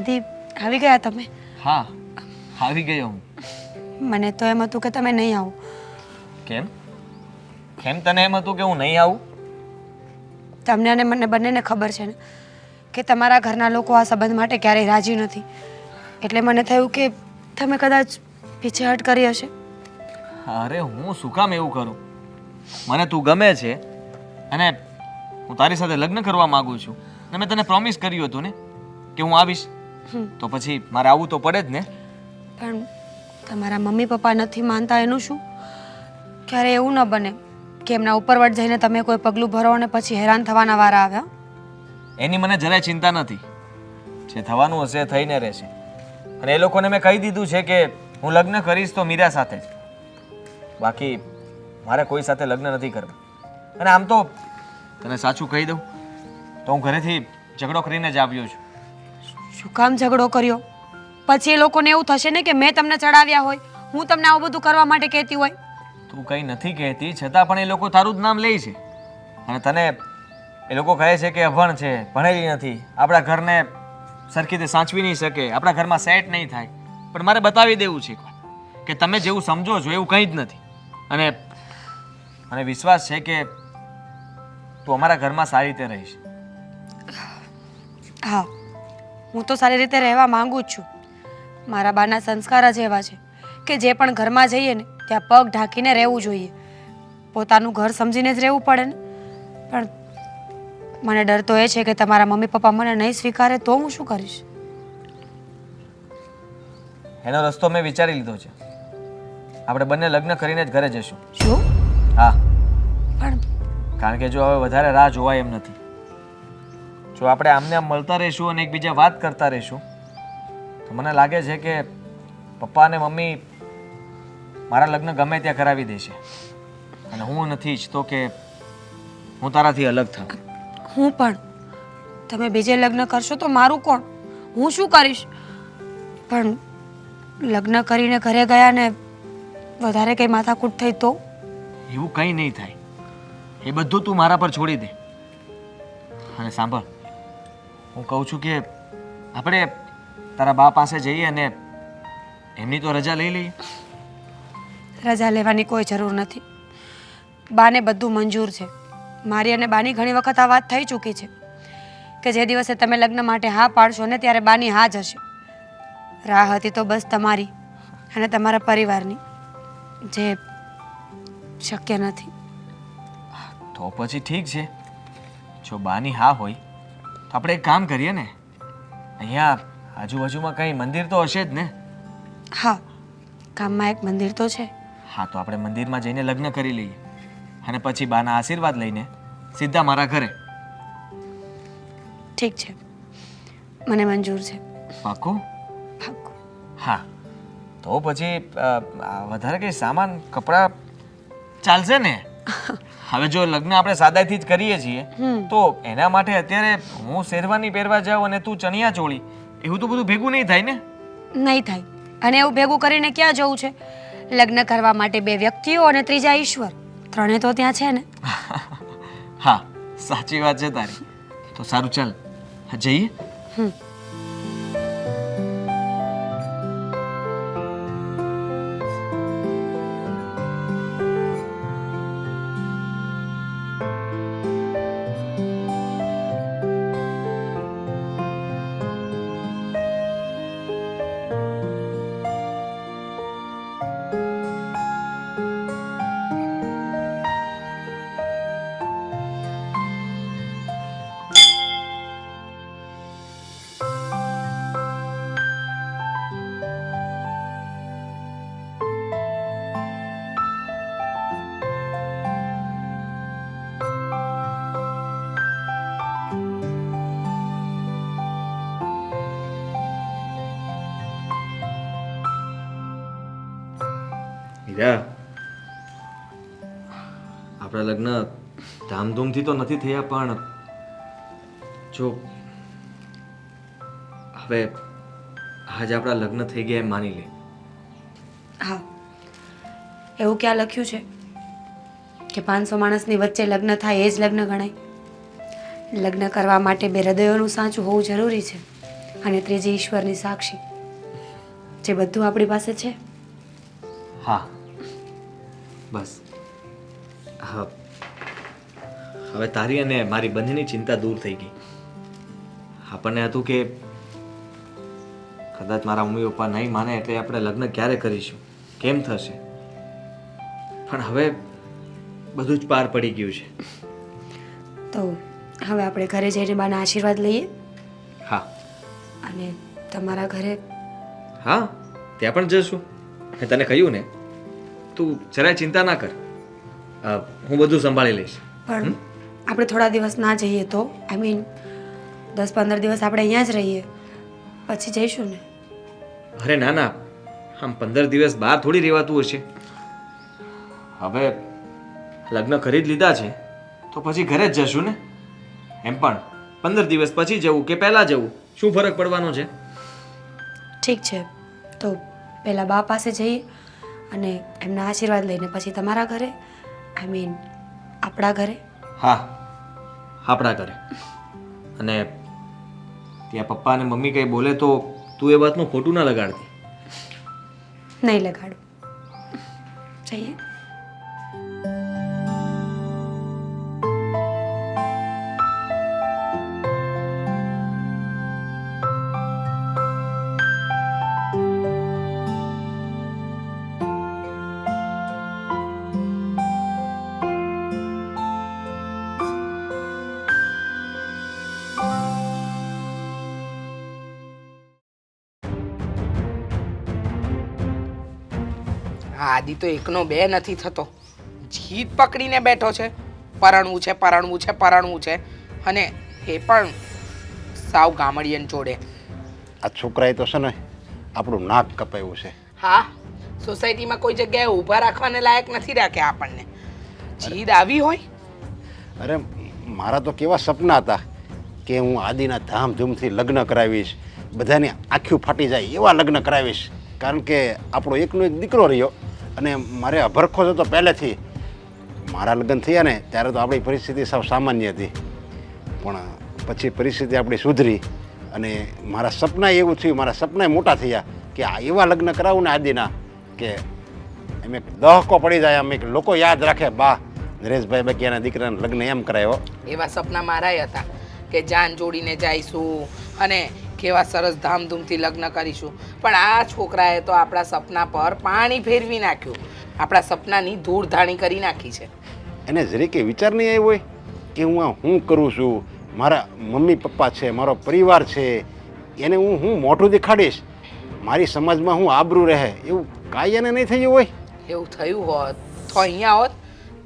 આદિ આવી ગયા તમે? હા આવી ગયો હું. મને તો એમ હતું કે તમે નહીં આવો. કેમ? કેમ તને એમ હતું કે હું નહીં આવું? તમને અને મને બંનેને ખબર છે ને કે તમારા ઘરના લોકો આ સંબંધ માટે ક્યારેય રાજી નથી. એટલે મને થયું કે તમે કદાચ પીછેહટ કરી હશે. અરે હું શું કામ એવું કરું? મને તું ગમે છે અને હું તારી સાથે લગ્ન કરવા માંગુ છું. અને મેં તને પ્રોમિસ કર્યું હતું ને કે હું આવીશ. તો પછી મારે આવવું તો પડે જ ને? પણ તમારા મમ્મી પપ્પા નથી માનતા એનું શું? ક્યારે એવું ન બને કે એમના ઉપરવટ જઈને તમે કોઈ પગલું ભરો અને પછી હેરાન થવાના વારા આવ્યા. એની મને જરાય ચિંતા નથી. જે થવાનું હશે થઈને રહેશે. અને એ લોકોને મેં કહી દીધું છે કે હું લગ્ન કરીશ તો મીરા સાથે જ. બાકી મારે કોઈ સાથે લગ્ન નથી કરવા. અને આમ તો તને સાચું કહી દઉં તો હું ઘરેથી ઝઘડો કરીને જ આવ્યો છું. શું કામ ઝઘડો કર્યો? પછી એ લોકોને એવું થશે ને કે મેં તમને ચડાવ્યા હોય હું તમને આવું બધું કરવા માટે કહેતી હોય. તું કંઈ નથી કહેતી છતાં પણ એ લોકો તારું જ નામ લે છે. અને તને એ લોકો કહે છે કે અભણ છે ભણેલી નથી. આપણા ઘરને સરખી રીતે સાચવી નહીં શકે આપણા ઘરમાં સેટ નહીં થાય. પણ મારે બતાવી દેવું છે કે તમે જેવું સમજો છો એવું કંઈ જ નથી. અને મને વિશ્વાસ છે કે તું અમારા ઘરમાં સારી રીતે રહીશ. હા. હું તો સારી રીતે રહેવા માંગુ જ છું. મારા બાના સંસ્કાર જ એવા છે કે જે પણ ઘરમાં જઈએ ને ત્યાં પગ ઢાંકીને રહેવું જોઈએ. પોતાનું ઘર સમજીને જ રહેવું પડે ને. પણ મને ડર તો એ છે કે તમારા મમ્મી પપ્પા મને નહીં સ્વીકારે તો હું શું કરીશ? એનો રસ્તો મેં વિચારી લીધો છે. આપણે બંને લગ્ન કરીને જ ઘરે જઈશું. શું? હા. પણ કારણ કે જો હવે વધારે રાહ જોવાય એમ નથી. જો આપણે આમને આમ મળતા રહીશું અને એકબીજા વાત કરતા રહીશું તો મને લાગે છે કે પપ્પા અને મમ્મી મારા લગ્ન ગમે ત્યાં કરાવી દેશે. અને હું નથી ઈચ્છતો કે હું તારાથી અલગ થાઉં. હું પણ. તમે બીજે લગ્ન કરશો તો મારું કોણ? હું શું કરીશ? પણ લગ્ન કરીને ઘરે ગયા ને વધારે કંઈ માથાકૂટ થઈ તો? એવું કંઈ નહીં થાય. એ બધું તું મારા પર છોડી દે. અને સાંભળ હું કહું છું કે આપણે તારા બા પાસે જઈએ અને એમની તો રજા લઈ લઈએ. રજા લેવાની કોઈ જરૂર નથી. બાને બધું મંજૂર છે. મારી અને બાની ઘણી વખત આ વાત થઈ ચૂકી છે કે જે દિવસે તમે લગ્ન માટે હા પાડશો ને ત્યારે બાની હા જ હશે. રાહ હતી તો બસ તમારી અને તમારા પરિવારની જે શક્ય નથી. તો પછી ઠીક છે. જો બાની હા હોય તો આપણે એક કામ કરીએ ને? અહીંયા આજુબાજુમાં કંઈ મંદિર તો હશે જ ને? હા ગામમાં એક મંદિર તો છે. હા તો આપણે મંદિરમાં જઈને લગ્ન કરી લઈએ. અને પછી બાના આશીર્વાદ લઈને સીધા મારા ઘરે. ઠીક છે. મને મંજૂર છે. પાક્કું? પાક્કું. હા. તો પછી વધારે કંઈ સામાન કપડાં ચાલશે ને? હવે જો લગ્ન આપણે સાદાઈથી જ કરીએ છીએ તો એના માટે અત્યારે હું શેરવાની પહેરવા જાઉં અને તું ચણિયા ચોળી એવું તો બધું ભેગું નહીં થાય ને? નહીં થાય. અને એવું ભેગું કરીને ક્યાં જવું છે? લગ્ન કરવા માટે બે વ્યક્તિઓ અને ત્રીજા ઈશ્વર. ત્રણે તો ત્યાં છે ને. હા સાચી વાત છે તારી. તો સારું ચાલ. જઈએ? હમ. હીરા આપણા લગ્ન ધામધૂમથી તો નથી થયા પણ જો હવે આજે આપણા લગ્ન થઈ ગયા એમ માની લે. હા. એવું ક્યાં લખ્યું છે? કે પાંચસો માણસની વચ્ચે લગ્ન થાય એ જ લગ્ન ગણાય? લગ્ન કરવા માટે બે હૃદયોનું સાચું હોવું જરૂરી છે અને ત્રીજી ઈશ્વરની સાક્ષી જે બધું આપણી પાસે છે? હા. બસ. હા હવે તારી અને મારી બંનેની ચિંતા દૂર થઈ ગઈ. આપણને હતું કે કદાચ મારા મમ્મી પપ્પા નહીં માને એટલે આપણે લગ્ન ક્યારે કરીશું? કેમ થશે? પણ હવે બધું જ પાર પડી ગયું છે. તો હવે આપણે ઘરે જઈને બાના આશીર્વાદ લઈએ? હા. અને તમારા ઘરે? હા ત્યાં પણ જશું મેં તને કહ્યું ને તું જરાય ચિંતા ના કર. હું બધું સંભાળી લઈશ. પણ આપણે થોડા દિવસ ના જઈએ તો આઈ મીન દસ પંદર દિવસ આપણે અહીંયા જ રહીએ. પછી જઈશું ને. અરે ના ના. આમ પંદર દિવસ બહાર થોડી રહેવાતું હશે. હવે લગ્ન કરી જ લીધા છે તો પછી ઘરે જ જશું ને? એમ પણ પંદર દિવસ પછી જવું કે પહેલાં જવું? શું ફરક પડવાનો છે? ઠીક છે. તો પહેલાં બા પાસે જઈએ. અને એમના આશીર્વાદ લઈને પછી તમારા ઘરે આઈ મીન આપણા ઘરે. હા આપણા ઘરે. અને ત્યાં પપ્પા અને મમ્મી કંઈ બોલે તો તું એ વાતનું ખોટું ના લગાડતી. નહીં લગાડું. જઈએ. આદિ તો એકનો બે નથી થતો. જીત પકડીને બેઠો છે. પરણવું છે પરણવું છે પરણવું છે. અને એ પણ સાવ ગામડિયન જોડે. આ છોકરાએ તો છે ને આપણું નાક કપાયું છે. હા સોસાયટીમાં કોઈ જગ્યાએ ઊભા રાખવાને લાયક નથી રાખ્યા આપણને. જીદ આવી હોય? અરે મારા તો કેવા સપના હતા કે હું આદિના ધામધૂમથી લગ્ન કરાવીશ. બધાને આખું ફાટી જાય એવા લગ્ન કરાવીશ. કારણ કે આપણો એકનો એક દીકરો રહ્યો. અને મારે અભરખો હતો પહેલેથી. મારા લગ્ન થયા ને, ત્યારે તો આપણી પરિસ્થિતિ સાવ સામાન્ય હતી. પણ પછી પરિસ્થિતિ આપણી સુધરી અને મારા સપના એવું થયું, મારા સપના મોટા થયા કે આ એવા લગ્ન કરાવું ને આદિના કે એમ એક દહકો પડી જાય, આમ એક લોકો યાદ રાખે, બા, નરેશભાઈ બકિયાના દીકરાના લગ્ન એમ કરાયો. એવા સપના મારાય હતા કે જાન જોડીને જઈશું અને કેવા સરસ ધામધૂમથી લગ્ન કરીશું. પણ આ છોકરાએ તો આપણા સપના પર પાણી ફેરવી નાખ્યું. આપણા સપનાની ધૂળધાણી કરી નાખી છે. એને જરીકે વિચાર નહીં આવ્યો હોય? કે હું આ હું કરું છું? મારા મમ્મી પપ્પા છે મારો પરિવાર છે. એને હું હું મોટું દેખાડીશ? મારી સમાજમાં હું આબરું રહે એવું કાંઈ એને નહીં થયું હોય? એવું થયું હોત તો અહીંયા હોત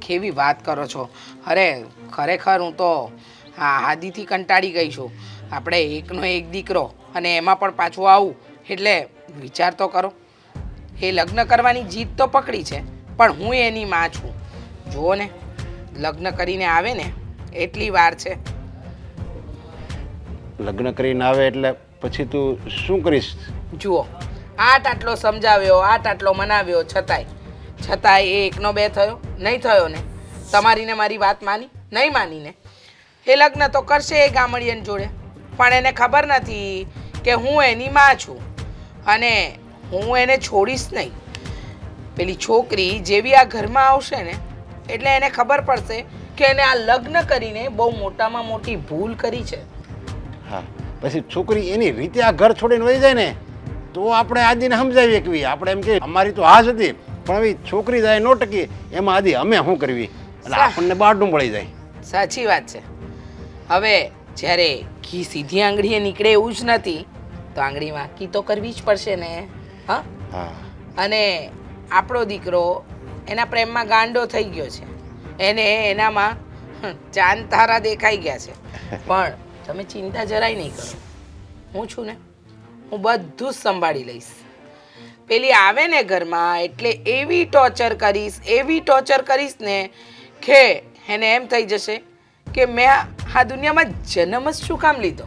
કેવી વાત કરો છો? અરે ખરેખર હું તો હા હાદીથી કંટાળી ગઈ છું. આપણે એકનો એક દીકરો અને એમાં પણ પાછું આવું એટલે વિચાર તો કરો. એ લગ્ન કરવાની જીત તો પકડી છે પણ હું એની માં છું. જુઓ ને લગ્ન કરીને આવે ને એટલી વાર છે. લગ્ન કરીને આવે એટલે પછી તું શું કરીશ? જુઓ આટ આટલો સમજાવ્યો આટ આટલો મનાવ્યો છતાંય. છતાંય એ એકનો બે થયો નહીં થયો ને. તમારીને મારી વાત માની નહીં માનીને. એ લગ્ન તો કરશે એ ગામડિયન જોડે. પણ એને ખબર નથી કે હું એની માં છું. અને હું એને છોડીશ નહીં. પેલી છોકરી જેવી આ ઘરમાં આવશે ને એટલે એને ખબર પડશે કે એને આ લગ્ન કરીને બહુ મોટામાં મોટી ભૂલ કરી છે. હા પછી છોકરી એની રીતે આ ઘર છોડીને વહી જાય ને તો આપણે આદિને સમજાવી શકવી આપણે એમ કે અમારી તો હાજ હતી પણ હવે છોકરી જાય નો ટકી એમાં આદિ અમે શું કરવી? એટલે આપણને બારડું મળી જાય. સાચી વાત છે. હવે જ્યારે ઘી સીધી આંગળીએ નીકળે એવું જ નથી. તો આંગળીમાં કી તો કરવી જ પડશે ને. હા? અને આપણો દીકરો એના પ્રેમમાં ગાંડો થઈ ગયો છે. એને એનામાં ચાંદ તારા દેખાઈ ગયા છે. પણ તમે ચિંતા જરાય નહીં કરો. હું છું ને હું બધું જ સંભાળી લઈશ. પેલી આવે ને ઘરમાં એટલે એવી ટોર્ચર કરીશ એવી ટોર્ચર કરીશ ને કે એને એમ થઈ જશે કે મેં આ દુનિયામાં જન્મ જ શું કામ લીધો?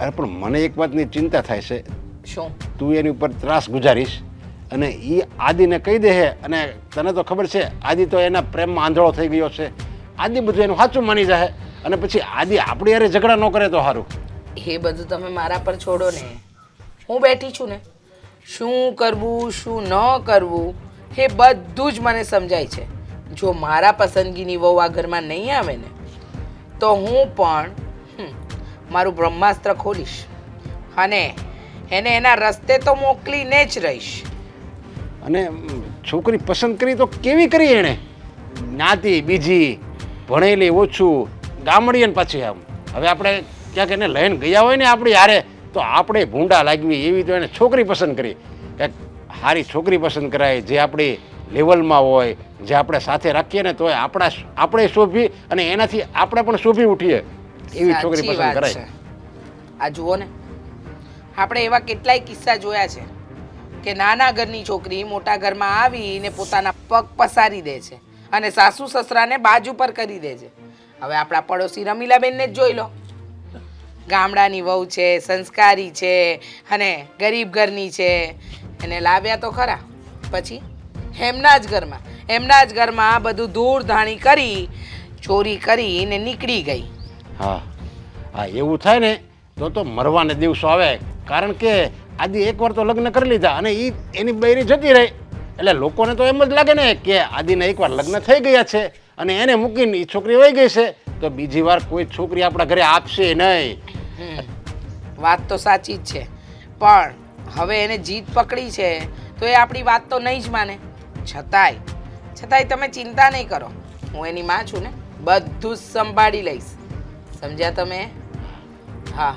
અરે પણ મને એક વાતની ચિંતા થાય છે. શું? તું એની ઉપર ત્રાસ ગુજારીશ અને એ આદિને કહી દે છે અને તને તો ખબર છે આદિ તો એના પ્રેમમાં આંધળો થઈ ગયો છે. આદિ બધું એનું સાચું માની જાય અને પછી આદિ આપણી યારે ઝઘડા ન કરે તો સારું એ બધું તમે મારા પર છોડો ને. હું બેઠી છું ને. શું કરવું શું ન કરવું એ બધું જ મને સમજાય છે. જો મારા પસંદગીની વહુ આ ઘરમાં નહીં આવે ને તો હું પણ મારું બ્રહ્માસ્ત્ર ખોલીશ અને એને એના રસ્તે તો મોકલીને જ રહીશ. અને છોકરી પસંદ કરી તો કેવી કરી એણે? જ્ઞાતિ, બીજી, ભણેલી, ઓછું, ગામડીયન પાછી આમ. હવે આપણે ક્યાંક એને લઈને ગયા હોય ને આપણી હારે, તો આપણે ભૂંડા લાગવી એવી તો એને છોકરી પસંદ કરી. કંઈક સારી છોકરી પસંદ કરાય, જે આપણી લેવલમાં હોય જે આપણે સાથે રાખીએ ને તો આપણા આપણે શોભી અને એનાથી આપણે પણ શોભી ઉઠીએ. એવી છોકરી પસંદ કરાય. આ જુઓ ને. આપણે એવા કેટલાય કિસ્સા જોયા છે કે નાના ઘરની છોકરી મોટા ઘરમાં આવીને પોતાના પગ પસારી દે છે અને સાસુ સસરાને બાજુ પર કરી દે છે. હવે આપણા પડોશી રમીલાબેનને જ જોઈ લો. ગામડાની વહુ છે સંસ્કારી છે અને ગરીબ ઘરની છે. એને લાવ્યા તો ખરા. પછી? એમના જ ઘરમાં. એમના જ ઘરમાં બધું ધૂળ ધાણી કરી ચોરી કરીને નીકળી ગઈ. હા. હા એવું થાય ને તો તો મરવાને દિવસો આવે. કારણ કે આદિ એકવાર તો લગ્ન કરી લીધા અને એ એની બૈરી જતી રહી. એટલે લોકોને તો એમ જ લાગે ને કે આદિને એકવાર લગ્ન થઈ ગયા છે અને એને મૂકીને એ છોકરી વહી ગઈ છે. તો બીજી વાર કોઈ છોકરી આપણા ઘરે આપશે નહીં. વાત તો સાચી જ છે. પણ હવે એને જીત પકડી છે તો એ આપણી વાત તો નહીં જ માને. છતાંય છતાંય તમે ચિંતા નહીં કરો. હું એની માં છું ને, બધું જ સંભાળી લઈશ. સમજ્યા તમે? હા.